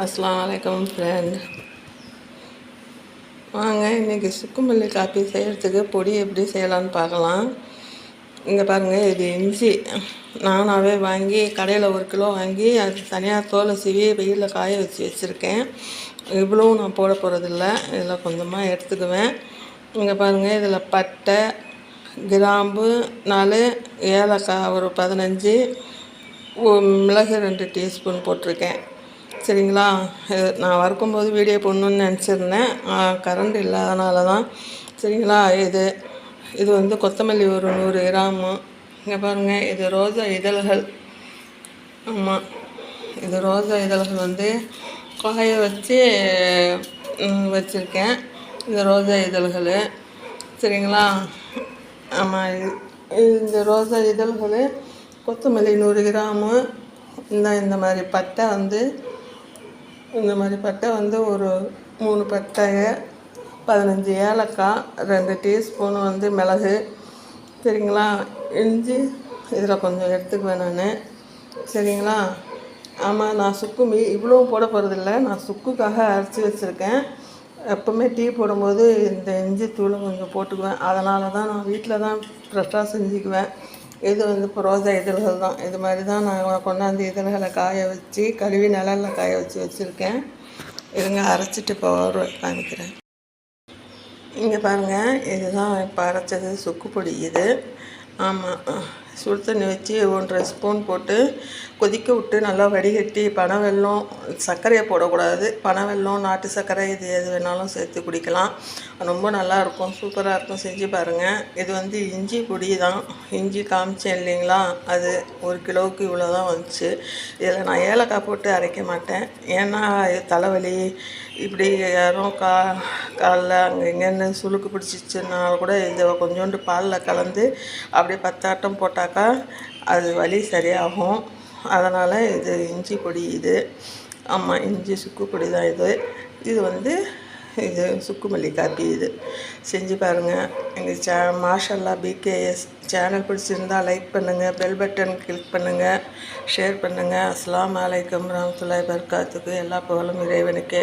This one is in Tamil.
அஸ்லாம் வலைக்கம் ஃப்ரெண்ட் வாங்க இன்றைக்கி சுக்குமல்லி காப்பி செய்கிறதுக்கு பொடி எப்படி செய்யலான்னு பார்க்கலாம். இங்கே பாருங்கள் இது இஞ்சி. நானாகவே வாங்கி கடையில் ஒரு கிலோ வாங்கி அது தனியாக தோலை சீவி வெயிலில் காய வச்சு வச்சுருக்கேன். இவ்வளவும் நான் போட போகிறதில்ல இதில் கொஞ்சமாக எடுத்துக்குவேன். இங்கே பாருங்கள் இதில் பட்டை கிராம்பு நாலு ஏலக்காய் ஒரு பதினஞ்சு மிளகு ரெண்டு டீஸ்பூன் போட்டிருக்கேன். சரிங்களா? நான் வறுக்கும்போது வீடியோ போடணுன்னு நினச்சிருந்தேன். கரண்ட் இல்லாதனால தான் சரிங்களா? இது இது வந்து கொத்தமல்லி ஒரு நூறு கிராமு. இங்கே பாருங்கள் இது ரோஜா இதழ்கள். ஆமாம் இது ரோஜா இதழ்கள் வந்து காய வச்சு வச்சுருக்கேன். இந்த ரோஜா இதழ்கள். சரிங்களா? ஆமாம் இந்த ரோஜா இதழ்கள் கொத்தமல்லி நூறு கிராமு. இந்த இந்த மாதிரி பட்டை வந்து இந்த மாதிரி பட்டை வந்து ஒரு மூணு பட்டையை பதினஞ்சு ஏலக்காய் ரெண்டு டீஸ்பூன் வந்து மிளகு சரிங்களா? இஞ்சி இதில் கொஞ்சம் எடுத்துக்குவேன் நான். சரிங்களா? ஆமாம் நான் சுக்கு மீ இவ்வளோ போட போகிறதில்ல நான் சுக்குக்காக அரைச்சி வச்சுருக்கேன். எப்போவுமே டீ போடும்போது இந்த இஞ்சி தூளும் கொஞ்சம் போட்டுக்குவேன். அதனால தான் நான் வீட்டில் தான் ஃப்ரெஷ்ஷாக செஞ்சுக்குவேன். இது வந்து புரோசா ரோஜா இதழ்கள் தான். இது மாதிரி தான் நான் கொண்டாந்து இதழ்களை காய வச்சு கழுவி நிழலில் காய வச்சு வச்சுருக்கேன். இருங்க அரைச்சிட்டு போகிற காமிக்கிறேன். இங்கே பாருங்கள் இதுதான் இப்போ அரைச்சது சுக்கு பொடி இது. ஆமாம் சுடு தண்ணி வச்சு ஒன்றரை ஸ்பூன் போட்டு கொதிக்க விட்டு நல்லா வடிகட்டி பனை வெல்லம் சர்க்கரையை போடக்கூடாது. பனை வெல்லம் நாட்டு சர்க்கரை இது எது வேணாலும் சேர்த்து குடிக்கலாம். ரொம்ப நல்லாயிருக்கும் சூப்பராக இருக்கும். செஞ்சு பாருங்கள் இது வந்து இஞ்சி பொடி தான். இஞ்சி காமிச்சேன் இல்லைங்களா? அது ஒரு கிலோவுக்கு இவ்வளோ தான் வந்துச்சு. இதில் நான் ஏலக்காய் போட்டு அரைக்க மாட்டேன். ஏன்னா தலைவலி இப்படி யாரும் கா காலில் அங்கே இங்கேன்னு சுளுக்கு பிடிச்சிச்சுன்னா கூட இதை கொஞ்சோண்டு பாலில் கலந்து அப்படியே பத்தாட்டம் போட்டாக்கா அது வலி சரியாகும். அதனால் இது இஞ்சி பொடி இது. ஆமாம் இஞ்சி சுக்கு பொடி தான் இது. இது வந்து இது சுக்குமல்லி காப்பி இது. செஞ்சு பாருங்கள் எங்கள் சே மாஷல்லா பிகேஎஸ் சேனல் பிடிச்சிருந்தால் லைக் பண்ணுங்கள் பெல் பட்டன் கிளிக் பண்ணுங்கள் ஷேர் பண்ணுங்கள் அஸ்லாம் வலைக்கம் ரஹமத்துல்லாய் பர்காத்துக்கு எல்லா புகழும் இறைவனுக்கே.